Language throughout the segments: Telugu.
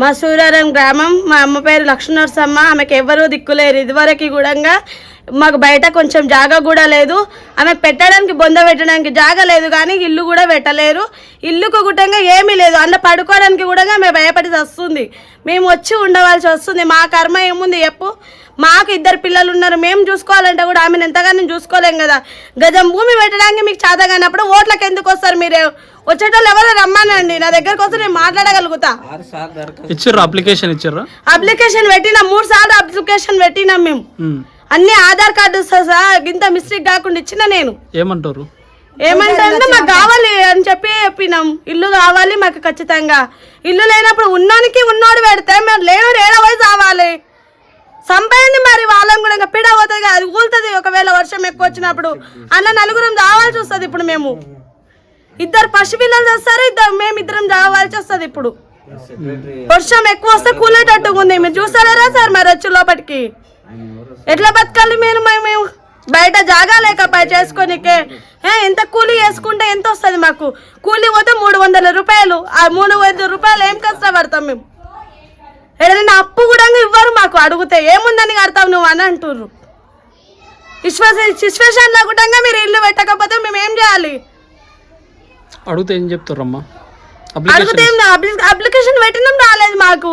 మా సూర్యారం గ్రామం మా అమ్మ పేరు లక్ష్మణర్సమ్మ ఆమెకు ఎవ్వరూ దిక్కులేరు ఇదివరకు కూడా మాకు బయట కొంచెం జాగా కూడా లేదు. ఆమె పెట్టడానికి బొంద పెట్టడానికి జాగా లేదు కానీ ఇల్లు కూడా పెట్టలేరు. ఇల్లుకు గుట్టంగా ఏమీ లేదు. అందులో పడుకోవడానికి కూడా మేము భయపడి వస్తుంది మేము వచ్చి ఉండవలసి వస్తుంది. మా కర్మ ఏముంది చెప్పు? మాకు ఇద్దరు పిల్లలు ఉన్నారు మేము చూసుకోవాలంటే కూడా ఆమెను ఎంతగానో చూసుకోలేం కదా. గజం భూమి పెట్టడానికి మీకు చేత కానప్పుడు ఓట్లకు ఎందుకు వస్తారు మీరు? వచ్చేటోళ్ళు ఎవరో రమ్మానండి నా దగ్గరకు వస్తే నేను మాట్లాడగలుగుతా. ఇచ్చిర్రు అప్లికేషన్ ఇచ్చిర్రా? అప్లికేషన్ పెట్టినాం మూడు సార్లు అప్లికేషన్ పెట్టినాం మేము. అన్ని ఆధార్ కార్డు సహా ఇంత మిస్టేక్ కాకుండా ఇచ్చిన నేను. ఏమంటారు? ఏమంటే మాకు కావాలి అని చెప్పి చెప్పినాం. ఇల్లు కావాలి మాకు ఖచ్చితంగా. ఇల్లు లేనప్పుడు ఉన్నోనికి ఉన్నోడు పెడితే మేము లేనోడు ఏడ పోయి కావాలి. సంపేయండి మరి వాళ్ళని కూడా ఇంకా పిడ పోతుంది అది ఊలుతుంది. ఒకవేళ వర్షం ఎక్కువ వచ్చినప్పుడు అన్న నలుగురం రావాల్సి వస్తుంది ఇప్పుడు మేము. ఇద్దరు పసిపిల్లలు వస్తారు ఇద్దరు మేము ఇద్దరం రావాల్సి వస్తుంది ఇప్పుడు. వర్షం ఎక్కువ వస్తే కూలేటట్టుగా ఉంది. మీరు చూసారా సార్ మరి వచ్చి లోపలికి ఎట్లా బతకాలి మీరు మేము బయట జాగా లేక పై చేసుకోనికే ఎంత కూలీ వేసుకుంటే ఎంత వస్తుంది మాకు? కూలీ పోతే మూడు వందల రూపాయలు. ఆ మూడు వందల రూపాయలు ఏం కష్టపడతాం మేము? ఏదైనా అప్పు కూడా ఇవ్వరు మాకు. అడిగితే ఏముందని కడతావు నువ్వు అని అంటుర్రు. సిచ్యువేషన్ కూడా మీరు ఇల్లు పెట్టకపోతే మేము ఏం చేయాలి? అడిగితే ఏం చెప్తారమ్మా? అప్లికేషన్ అడిగితే పెట్టినాం రాలేదు మాకు.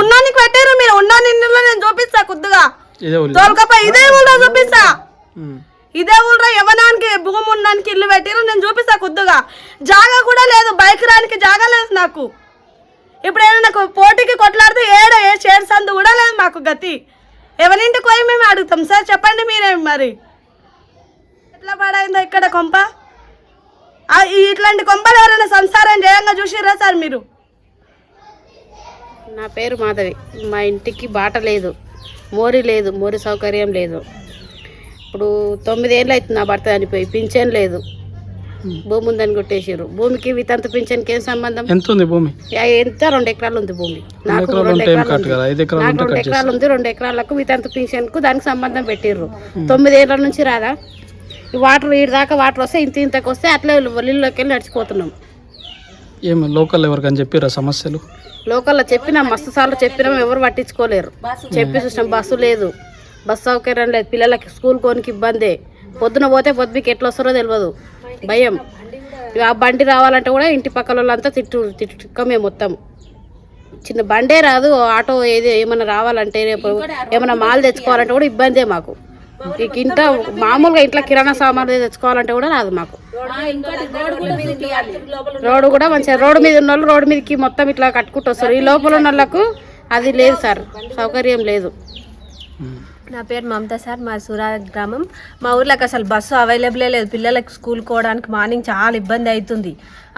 ఉన్నోనికి పెట్టారు మీరు. ఉన్నోని ఇల్లులో నేను చూపిస్తా కొద్దిగా? తోలుకపో ఇదే ఊళ్ళో చూపిస్తా. ఇదే ఊళ్ళో యవనానికి భూమి ఉండడానికి ఇల్లు పెట్టిరు నేను చూపిస్తా కొద్దిగా. జాగా కూడా లేదు. బైక్ రానికి జాగా లేదు నాకు. ఇప్పుడు ఏదైనా నాకు పోటీకి కొట్లాడితే ఏడ ఏ షేర్ సందు కూడా లేదు మాకు గతి. ఎవరింటికి పోయి మేము అడుగుతాం. సార్ చెప్పండి మీరేం మరి. ఎట్లా పాడైందో ఇక్కడ కొంప? ఇట్లాంటి కొంపలు ఎవరైనా సంసారం చేయంగా చూసిర్రా సార్ మీరు? నా పేరు మాధవి. మా ఇంటికి బాట లేదు. మోరి లేదు. మోరి సౌకర్యం లేదు. ఇప్పుడు తొమ్మిదేళ్ళు అవుతుంది నా భర్త చనిపోయి. పింఛన్ లేదు. భూమి ఉందని కొట్టేసారు భూమికి వితంత పింఛన్కి ఏం సంబంధం? ఎంత ఉంది భూమి? ఎంత? రెండు ఎకరాలు ఉంది భూమి. నాకు రెండు ఎకరాలు ఉంది. నాకు రెండు ఎకరాలు ఉంది. రెండు ఎకరాలకు వితంత పింఛన్కు దానికి సంబంధం పెట్టిర్రు. తొమ్మిదేళ్ళ నుంచి రాదా? ఈ వాటర్ ఈడ దాకా వాటర్ వస్తే ఇంత ఇంతకు వస్తే అట్లే ఇల్లులోకి వెళ్ళి నడిచిపోతున్నాం. ఏం లోకల్ ఎవరికని చెప్పిరా సమస్యలు? లోకల్లో చెప్పినాం మస్తు సార్లు చెప్పినాం ఎవరు పట్టించుకోలేరు. చెప్పి చూసినాం బస్సు లేదు. బస్సు సౌకర్యం లేదు. పిల్లలకి స్కూల్ కోనికి ఇబ్బంది. పొద్దున పోతే పొద్దుకి ఎట్లా వస్తారో తెలియదు భయం. ఇక ఆ బండి రావాలంటే కూడా ఇంటి పక్కల వాళ్ళంతా తిట్టు తిట్టుకమే మొత్తం. చిన్న బండే రాదు ఆటో ఏది ఏమైనా రావాలంటే రేపు ఏమైనా మాల్ తెచ్చుకోవాలంటే కూడా ఇబ్బందే మాకు. ఇక ఇంట మామూలుగా ఇంట్లో కిరాణా సామాన్లు తెచ్చుకోవాలంటే కూడా రాదు మాకు. రోడ్డు కూడా మంచిగా రోడ్డు మీద ఉన్న వాళ్ళు రోడ్డు మీదకి మొత్తం ఇట్లా కట్టుకుంటూ వస్తారు. ఈ లోపల ఉన్న వాళ్ళకు అది లేదు సార్ సౌకర్యం లేదు. నా పేరు మమత సార్ మా సూరా గ్రామం. మా ఊర్లోకి అసలు బస్సు అవైలబులే లేదు. పిల్లలకి స్కూల్ పోవడానికి మార్నింగ్ చాలా ఇబ్బంది అవుతుంది.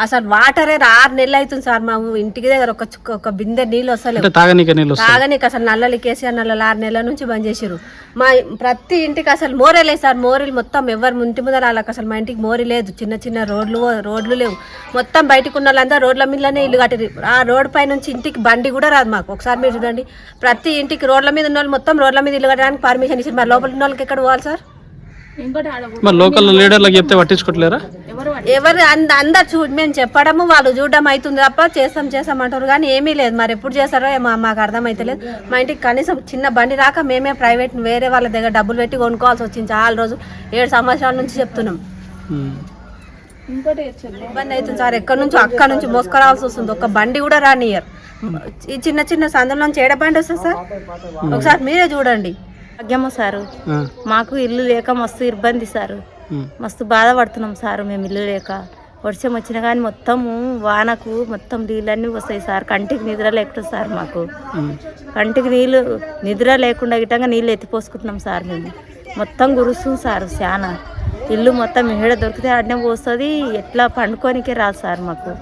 అసలు వాటరే ఆరు నెలలు అవుతుంది సార్ మా ఇంటికి దగ్గర ఒక చుక్క ఒక బిందె నీళ్ళు వస్తాయి తాగనీకి అసలు నల్లలు కేసీఆర్ నల్లలు ఆరు నెలల నుంచి బంద్ చేసారు మా ప్రతి ఇంటికి అసలు మోరే లేదు సార్. మోరీలు మొత్తం ఎవరు ఇంటి ముందర వాళ్ళకి అసలు మా ఇంటికి మోరీ లేదు. చిన్న చిన్న రోడ్లు రోడ్లు లేవు. మొత్తం బయటకు ఉన్న వాళ్ళంతా రోడ్ల మీదనే ఇల్లు కట్టారు ఆ రోడ్ పై నుంచి ఇంటికి బండి కూడా రాదు మాకు. ఒకసారి మీరు చూడండి. ప్రతి ఇంటికి రోడ్ల మీద ఉన్న వాళ్ళు మొత్తం రోడ్ల మీద ఇల్లు కట్టడానికి పర్మిషన్ ఇచ్చారు. మరి లోపల ఉన్న వాళ్ళకి ఎక్కడ పోవాలి సార్? మరి లోకల్ లీడర్లకు చెప్తే పట్టించుకోవట్లేరా ఎవరు అంద అందరు చూ మేము చెప్పడము వాళ్ళు చూడడం అవుతుంది తప్ప చేస్తాం చేస్తాం అంటారు కానీ ఏమీ లేదు. మరి ఎప్పుడు చేస్తారో ఏమో మాకు అర్థమైతలేదు మా ఇంటికి కనీసం చిన్న బండి రాక మేమే ప్రైవేట్ వేరే వాళ్ళ దగ్గర డబ్బులు పెట్టి కొనుక్కోవాల్సి వచ్చింది చాలా రోజు ఏడు సంవత్సరాల నుంచి చెప్తున్నాం. ఇబ్బంది అవుతుంది సార్. ఎక్కడి నుంచో అక్కడ నుంచి మోసుకురావాల్సి వస్తుంది. ఒక బండి కూడా రానియర్ ఈ చిన్న చిన్న సందుల నుంచి ఏడ బండి వస్తుంది సార్? ఒకసారి మీరే చూడండి. భాగ్యము సారు. మాకు ఇల్లు లేక మస్తు ఇబ్బంది సారు. మస్తు బాధపడుతున్నాం సారు మేము ఇల్లు లేక. వర్షం వచ్చినా కానీ మొత్తము వానకు మొత్తం నీళ్ళన్నీ వస్తాయి సార్. కంటికి నిద్ర లేకుండా సార్ మాకు. కంటికి నీళ్ళు నిద్ర లేకుండా గిట్టంగా నీళ్ళు ఎత్తిపోసుకుంటున్నాం సార్ మేము. మొత్తం గురుస్తుంది సార్ చాలా ఇల్లు మొత్తం ఏడ దొరికితే ఆడనే పోస్తుంది. ఎట్లా పండుకోనికే రాదు సార్ మాకు.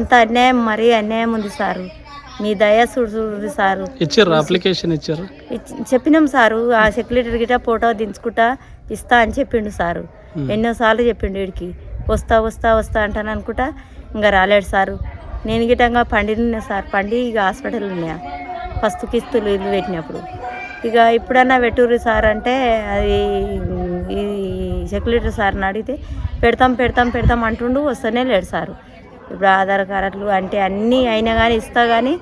ఇంత అన్యాయం మరీ అన్యాయం ఉంది సారు. మీ దయ చూడు సారు. ఇచ్చిర్రా అప్లికేషన్ ఇచ్చారు? ఇచ్- చెప్పినాం సారు. ఆ సెక్రటరీ గిట ఫోటో దించుకుంటా ఇస్తా అని చెప్పిండు సారు. ఎన్నోసార్లు చెప్పిండు వీడికి వస్తా వస్తా వస్తా అంటాను అనుకుంటా ఇంకా రాలేడు సారు. నేను గిటంగా పండిన సార్. పండి ఇక హాస్పిటల్ ఉన్నాయా? ఫస్ట్ కిస్తులు ఇల్లు పెట్టినప్పుడు. ఇక ఇప్పుడన్నా పెట్టుర్రు సార్ అంటే అది ఈ సెక్రటరీ సార్ని అడిగితే పెడతాం పెడతాం పెడతాం అంటుండు వస్తూనే లేడు సారు. ఇప్పుడు ఆధార్ కార్డులు అంటే అన్నీ అయినా కానీ ఇస్తా కానీ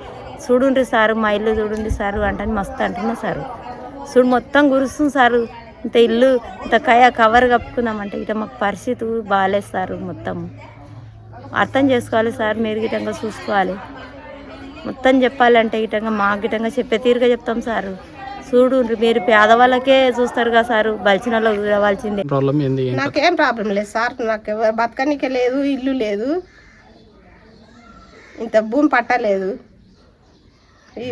చూడుండ్రి సారు మా ఇల్లు చూడుండ్రి సారు అంటే మస్తు అంటున్నా సారు. చూడు మొత్తం గురుస్తుంది సారు. ఇంత ఇల్లు ఇంత కయ కవర్ కప్పుకుందామంటే ఇట మాకు పరిస్థితి బాగాలేదు సారు మొత్తం. అర్థం చేసుకోవాలి సార్ మీరు గిటంగా చూసుకోవాలి. మొత్తం చెప్పాలంటే గిటంగా మా గిటంగా చెప్పే తీరుగా చెప్తాం సారు. చూడు మీరు పేదవాళ్ళకే చూస్తారు కదా సారు బలిచిన వాళ్ళకి చూడవలసిందే? నాకేం ప్రాబ్లం లేదు సార్ నాకు బతకనికే లేదు ఇల్లు లేదు. ఇంత భూమి పట్టలేదు.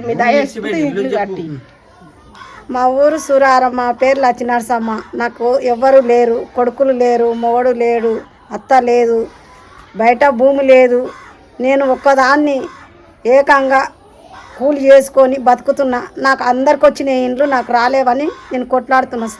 మీ దయచేసి ఇల్లు కట్టి. మా ఊరు సురారం మా పేరు లచ్చినరసమ్మ నాకు ఎవ్వరు లేరు కొడుకులు లేరు మొగడు లేడు అత్త లేదు బయట భూమి లేదు. నేను ఒక్కదాన్ని ఏకంగా కూలి చేసుకొని బతుకుతున్నా. నాకు అందరికి వచ్చిన ఇండ్లు నాకు రాలేవని నేను కొట్లాడుతున్నా